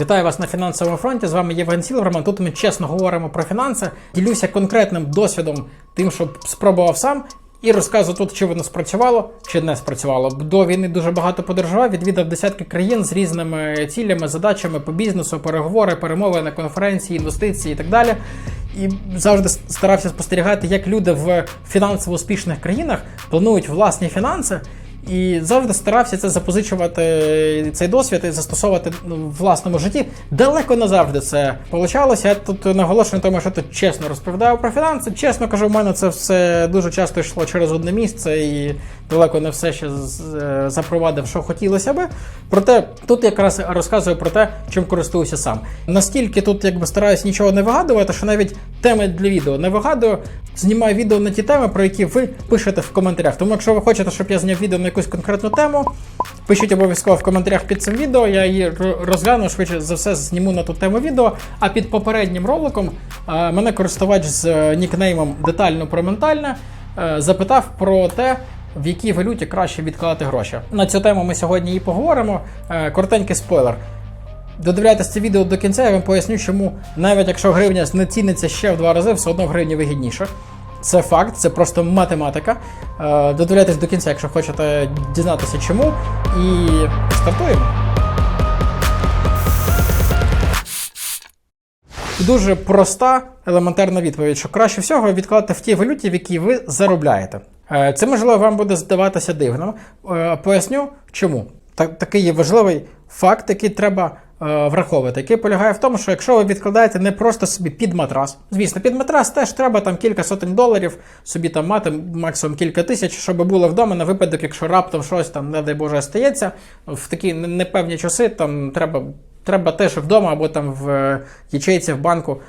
Вітаю вас на фінансовому фронті. З вами Євген Сілверман. Тут ми чесно говоримо про фінанси. Ділюся конкретним досвідом, тим, що спробував сам, і розказую тут, чи воно спрацювало, чи не спрацювало. До війни дуже багато подорожував, відвідав десятки країн з різними цілями, задачами по бізнесу, переговори, перемови, на конференції, інвестиції і так далі. І завжди старався спостерігати, як люди в фінансово успішних країнах планують власні фінанси. І завжди старався це запозичувати цей досвід і застосовувати ну, в власному житті. Далеко не завжди це получалося. Я тут наголошую на тому, що тут чесно розповідаю про фінанси. Чесно кажу, в мене це все дуже часто йшло через одне місце і далеко не все ще е, запровадив, що хотілося би. Проте тут якраз розказую про те, чим користуюся сам. Наскільки тут якби стараюсь нічого не вигадувати, що навіть теми для відео не вигадую. Знімаю відео на ті теми, про які ви пишете в коментарях. Тому, якщо ви хочете, щоб я зняв відео на якусь конкретну тему, пишіть обов'язково в коментарях під цим відео. Я її розгляну швидше за все зніму на ту тему відео. А під попереднім роликом е, мене користувач з е, нікнеймом детально про ментальне е, запитав про те. В якій валюті краще відкладати гроші. На цю тему ми сьогодні і поговоримо. Коротенький спойлер. Додивляйтесь це відео до кінця, я вам поясню, чому навіть якщо гривня знеціниться ще в два рази, все одно в гривні вигідніше. Це факт, це просто математика. Е, Додивляйтесь до кінця, якщо хочете дізнатися чому. І стартуємо. Дуже проста елементарна відповідь, що краще всього відкладати в тій валюті, в якій ви заробляєте. Е, Це можливо вам буде здаватися дивно. Е, Поясню чому. Так, такий є важливий факт, який треба враховувати, який полягає в тому, що якщо ви відкладаєте не просто собі під матрас, звісно, під матрас теж треба там кілька сотень доларів собі там мати максимум кілька тисяч, щоб було вдома на випадок, якщо раптом щось там, не дай Боже, стається, в такі непевні часи там треба. Треба теж вдома або там в е, ячейці в банку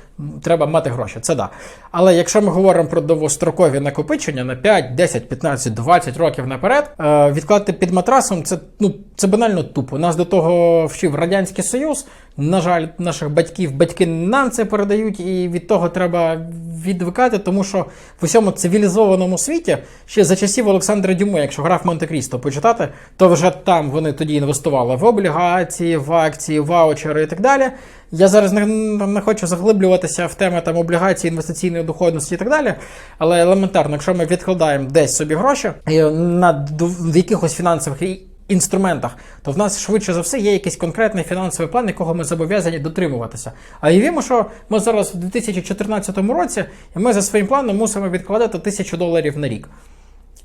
треба мати гроші. Це да. Але якщо ми говоримо про довгострокові накопичення на 5, 10, 15, 20 років наперед, е, відкладати під матрасом це, ну, це банально тупо. Нас до того вчив Радянський Союз. На жаль, наших батьків батьки нам це передають, і від того треба відвикати, тому що в усьому цивілізованому світі ще за часів Олександра Дюми, якщо граф Монте-Крісто почитати, то вже там вони тоді інвестували в облігації, в акції, в ваучери і так далі. Я зараз не, не хочу заглиблюватися в теми там облігацій, інвестиційної доходності і так далі. Але елементарно, якщо ми відкладаємо десь собі гроші на в якихось фінансових інструментах, то в нас швидше за все є якийсь конкретний фінансовий план, якого ми зобов'язані дотримуватися. А уявімо, що ми зараз в 2014 році, і ми за своїм планом мусимо відкладати тисячу доларів на рік.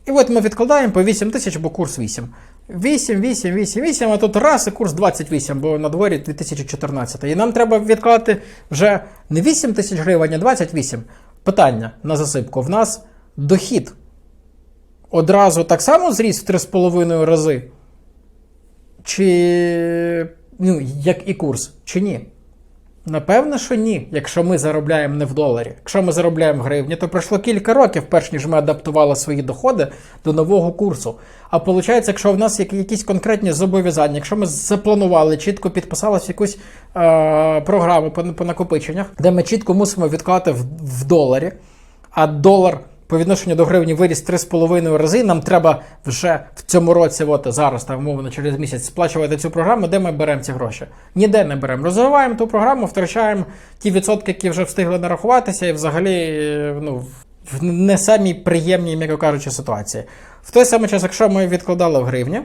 І от ми відкладаємо по 8 тисяч, бо курс 8. 8, 8, 8, 8, а тут раз і курс 28, бо на дворі 2014. І нам треба відклати вже не 8 тисяч гривень, а 28. Питання на засипку. В нас дохід одразу так само зріс в 3,5 рази. Чи ну, як і курс, чи ні? Напевно, що ні, якщо ми заробляємо не в доларі. Якщо ми заробляємо в гривні, то пройшло кілька років, перш ніж ми адаптували свої доходи до нового курсу. А виходить, якщо в нас є якісь конкретні зобов'язання, якщо ми запланували, чітко підписалися якусь е, програму по, по накопиченнях, де ми чітко мусимо відклати в, в доларі, а долар по відношенню до гривні виріс 3,5 рази. Нам треба вже в цьому році, от зараз там умовно через місяць, сплачувати цю програму, де ми беремо ці гроші. Ніде не беремо. Розвиваємо ту програму, втрачаємо ті відсотки, які вже встигли нарахуватися, і взагалі е, ну, в не самій приємній, м'яко кажучи, ситуації. В той самий час, якщо ми відкладали в гривні,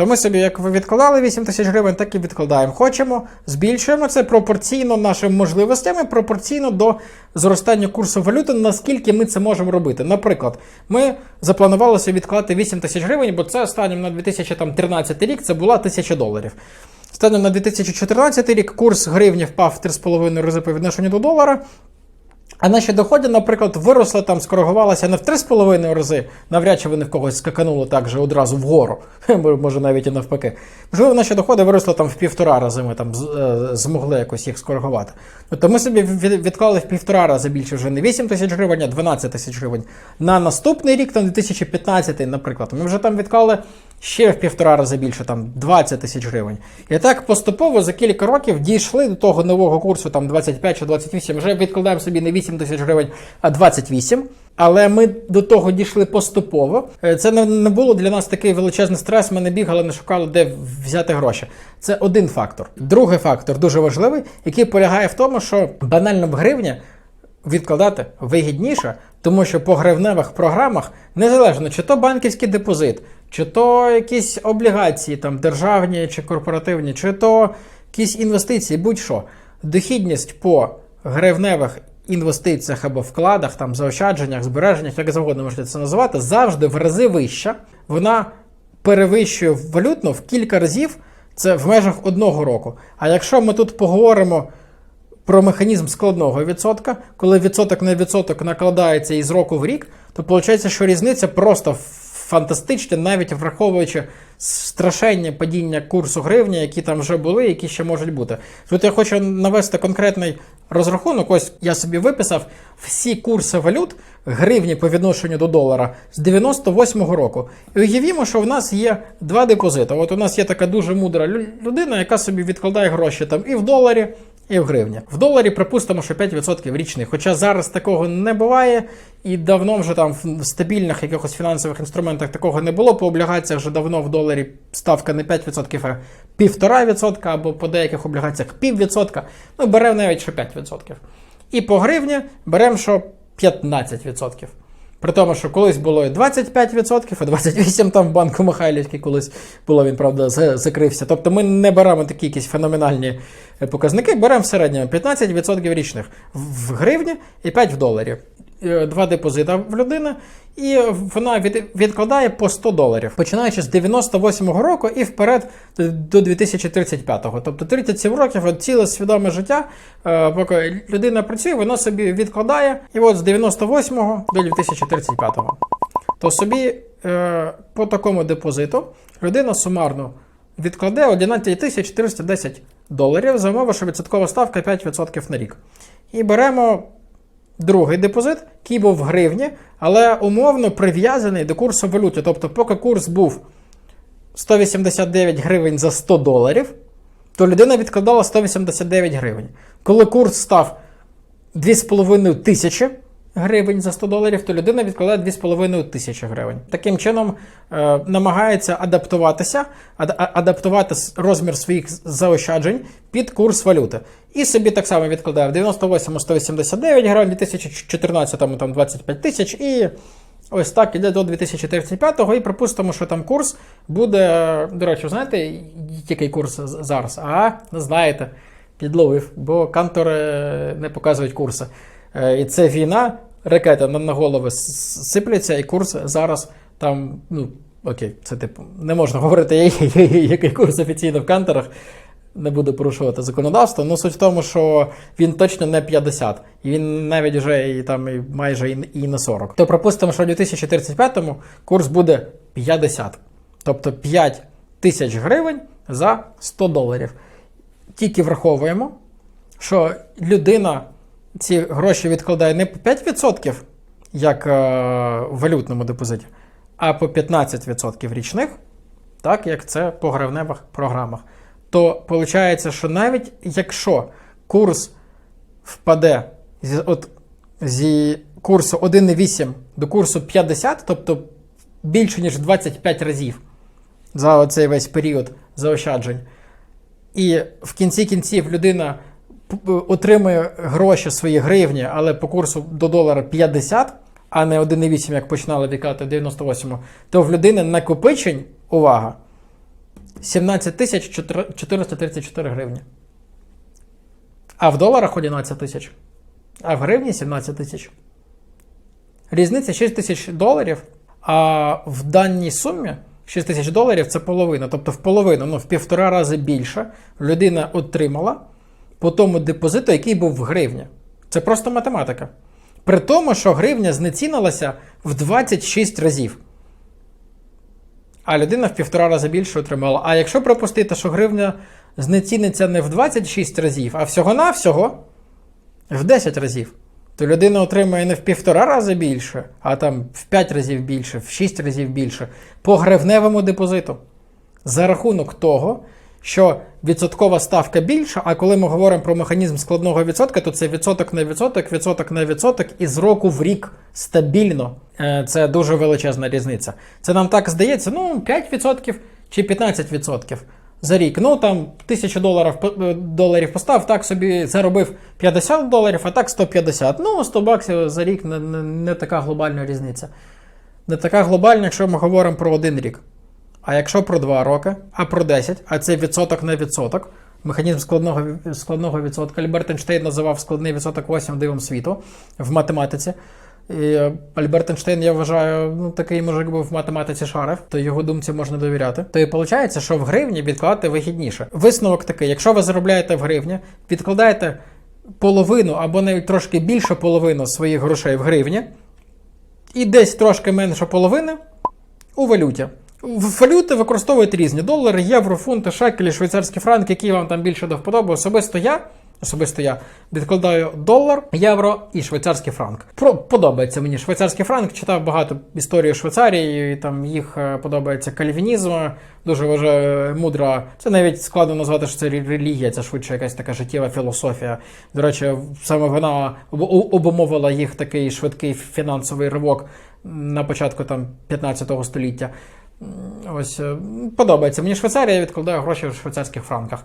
то ми собі, як ви відкладали 8 тисяч гривень, так і відкладаємо. Хочемо, збільшуємо це пропорційно нашим можливостям, пропорційно до зростання курсу валюти, наскільки ми це можемо робити. Наприклад, ми запланували собі відкласти 8 тисяч гривень, бо це останнім на 2013 рік це була 1000 доларів. Станом на 2014 рік курс гривні впав в 3,5 рази по відношенню до долара. А наші доходи, наприклад, виросли там, скоригувалися не в 3,5 рази, навряд чи вони в когось скаканули так же одразу вгору, може навіть і навпаки. Можливо, наші доходи виросли там в півтора рази, ми там е, змогли якось їх скоригувати. Тобто ми собі відклали в півтора рази більше вже не 8 тисяч гривень, а 12 тисяч гривень. На наступний рік, там 2015, наприклад, ми вже там відклали ще в півтора рази більше, там 20 тисяч гривень. І так поступово за кілька років дійшли до того нового курсу, там 25 чи 28, вже відкладаємо собі не 8 тисяч гривень, а 28. Але ми до того дійшли поступово. Е, Це не було для нас такий величезний стрес. Ми не бігали, не шукали, де взяти гроші. Це один фактор. Другий фактор дуже важливий, який полягає в тому, що банально в гривні відкладати вигідніше, тому що по гривневих програмах, незалежно чи то банківський депозит, чи то якісь облігації, там державні чи корпоративні, чи то якісь інвестиції, будь-що, дохідність по гривневих інвестиціях або вкладах, там заощадженнях, збереженнях, як завгодно можете це називати, завжди в рази вища. Вона перевищує валютну в кілька разів. Це в межах одного року. А якщо ми тут поговоримо про механізм складного відсотка, коли відсоток на відсоток накладається із року в рік, то виходить, що різниця просто фантастична, навіть враховуючи страшенні падіння курсу гривні, які там вже були, які ще можуть бути. Тут я хочу навести конкретний розрахунок. Ось я собі виписав всі курси валют гривні по відношенню до долара з 98-го року. І уявімо, що в нас є два депозити. От у нас є така дуже мудра лю- людина, яка собі відкладає гроші там і в доларі, і в гривні. В доларі припустимо, що 5% річних. Хоча зараз такого не буває, і давно вже там в стабільних якихось фінансових інструментах такого не було. По облігаціях вже давно в доларі ставка не 5%, а 1,5% або по деяких облігаціях піввідсотка. Ну, беремо навіть що 5%. І по гривні беремо що 15%. При тому, що колись було і 25%, а 28% там в банку Михайлівський колись було, він, правда, закрився. Тобто ми не беремо такі якісь феноменальні е, показники, беремо в середньому 15% річних в гривні і 5 в доларі. Е, Два депозита в людини, і вона від, відкладає по 100 доларів, починаючи з 98-го року і вперед до 2035-го. Тобто 37 років от ціле свідоме життя, е, поки людина працює, вона собі відкладає, і от з 98-го до 2035-го. То собі е, по такому депозиту людина сумарно відкладе 11 тисяч 410 доларів за умови, що відсоткова ставка 5% на рік. І беремо другий депозит, який був в гривні, але умовно прив'язаний до курсу валюти. Тобто, поки курс був 189 гривень за 100 доларів, то людина відкладала 189 гривень. Коли курс став 2,5 тисячі гривень за 100 доларів, то людина відкладає 2,5 тисячі гривень. Таким чином е, намагається адаптуватися, ад- адаптувати розмір своїх заощаджень під курс валюти. І собі так само відкладає в 98 189 гривень, в 2014 там 25 тисяч і. Ось так іде до 2035-го, і припустимо, що там курс буде. До речі, знаєте, який курс зараз? А, не знаєте, підловив, бо кантори не показують курси. Е, І це війна, ракета на, голови сипляться, і курс зараз там, ну, окей, це типу, не можна говорити, який курс офіційно в канторах. Не буду порушувати законодавство. Ну, суть в тому, що він точно не 50, і він навіть вже і там і майже і, і не 40. То припустимо, що в 2035-му курс буде 50. Тобто 5 тисяч гривень за 100 доларів. Тільки враховуємо, що людина ці гроші відкладає не по 5%, як е, в валютному депозиті, а по 15% річних, так як це по гривневих програмах. То виходить, що навіть якщо курс впаде з, от, зі курсу 1,8 до курсу 50, тобто більше ніж 25 разів за цей весь період заощаджень, і в кінці кінців людина отримує гроші свої гривні, але по курсу до долара 50, а не 1,8, як починали вікати в 98-му, то в людини накопичень, увага, 17 тисяч 434 гривні. А в доларах 11 тисяч. А в гривні 17 тисяч. Різниця 6 тисяч доларів, а в даній сумі 6 тисяч доларів це половина. Тобто в половину, ну в півтора рази більше людина отримала по тому депозиту, який був в гривні. Це просто математика. При тому, що гривня знецінилася в 26 разів. А людина в півтора рази більше отримала. А якщо припустити, що гривня знеціниться не в 26 разів, а всього-навсього в 10 разів, то людина отримує не в півтора рази більше, а там в 5 разів більше, в 6 разів більше по гривневому депозиту. За рахунок того, що відсоткова ставка більша, а коли ми говоримо про механізм складного відсотка, то це відсоток на відсоток, відсоток на відсоток і з року в рік стабільно. Е, Це дуже величезна різниця. Це нам так здається, ну 5% чи 15% за рік. Ну там тисячу доларів, доларів постав, так собі заробив 50 доларів, а так 150. Ну, 100 баксів за рік не, не, не така глобальна різниця. Не така глобальна, якщо ми говоримо про один рік. А якщо про 2 роки, а про 10, а це відсоток на відсоток. Механізм складного, складного відсотка. Альберт Ейнштейн називав складний відсоток 8 дивом світу в математиці. І е, Альберт Ейнштейн, я вважаю, ну такий мужик був в математиці шарив, то його думці можна довіряти. То і виходить, що в гривні відкладати вигідніше. Висновок такий: якщо ви заробляєте в гривні, відкладаєте половину або навіть трошки більше половину своїх грошей в гривні, і десь трошки менше половини у валюті. Валюти використовують різні долари, євро, фунти, шекелі, швейцарські франки, які вам там більше до вподоби. Особисто я. Особисто я відкладаю долар, євро і швейцарський франк. Про подобається мені швейцарський франк. Читав багато історії Швейцарії, і там їх е, подобається кальвінізм. Дуже вважаю мудра. Це навіть складно назвати, що це релігія, це швидше якась така життєва філософія. До речі, саме вона обумовила їх такий швидкий фінансовий ривок на початку там 15 століття. Ось е, подобається мені Швейцарія, я відкладаю гроші в швейцарських франках.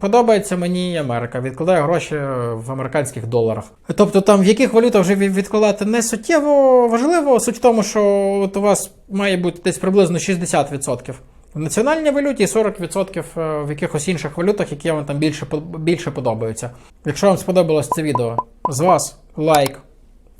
Подобається мені Америка. Відкладаю гроші в американських доларах. Тобто, там в яких валютах вже відкладати не суттєво важливо. Суть в тому, що от у вас має бути десь приблизно 60% в національній валюті і 40% в якихось інших валютах, які вам там більше, більше подобаються. Якщо вам сподобалось це відео, з вас лайк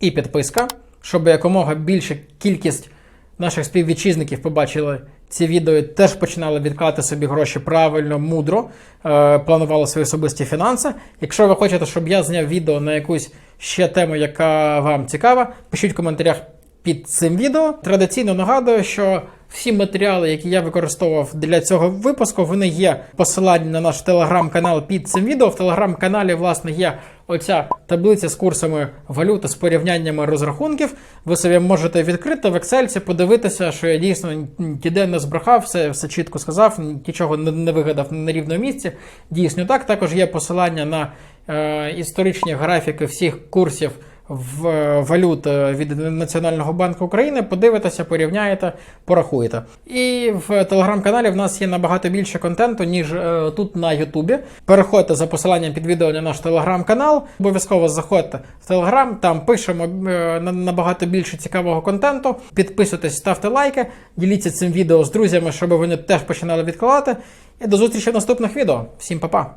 і підписка, щоб якомога більша кількість наших співвітчизників побачили ці відео і теж починали відкладати собі гроші правильно, мудро, е, планували свої особисті фінанси. Якщо ви хочете, щоб я зняв відео на якусь ще тему, яка вам цікава, пишіть в коментарях під цим відео. Традиційно нагадую, що всі матеріали, які я використовував для цього випуску, вони є посилання на наш телеграм-канал під цим відео. В телеграм-каналі, власне, є оця таблиця з курсами валюти з порівняннями розрахунків. Ви собі можете відкрити в Excel, подивитися, що я дійсно ніде не збрехав, все, все чітко сказав, нічого не, вигадав на рівному місці. Дійсно так. Також є посилання на е, історичні графіки всіх курсів валют е, від Національного банку України, подивитеся, порівняєте, порахуєте. І в телеграм-каналі в нас є набагато більше контенту, ніж е, тут на Ютубі. Переходьте за посиланням під відео на наш телеграм-канал. Обов'язково заходьте в телеграм, там пишемо е, набагато більше цікавого контенту. Підписуйтесь, ставте лайки, діліться цим відео з друзями, щоб вони теж починали відкладати. І до зустрічі в наступних відео. Всім па-па!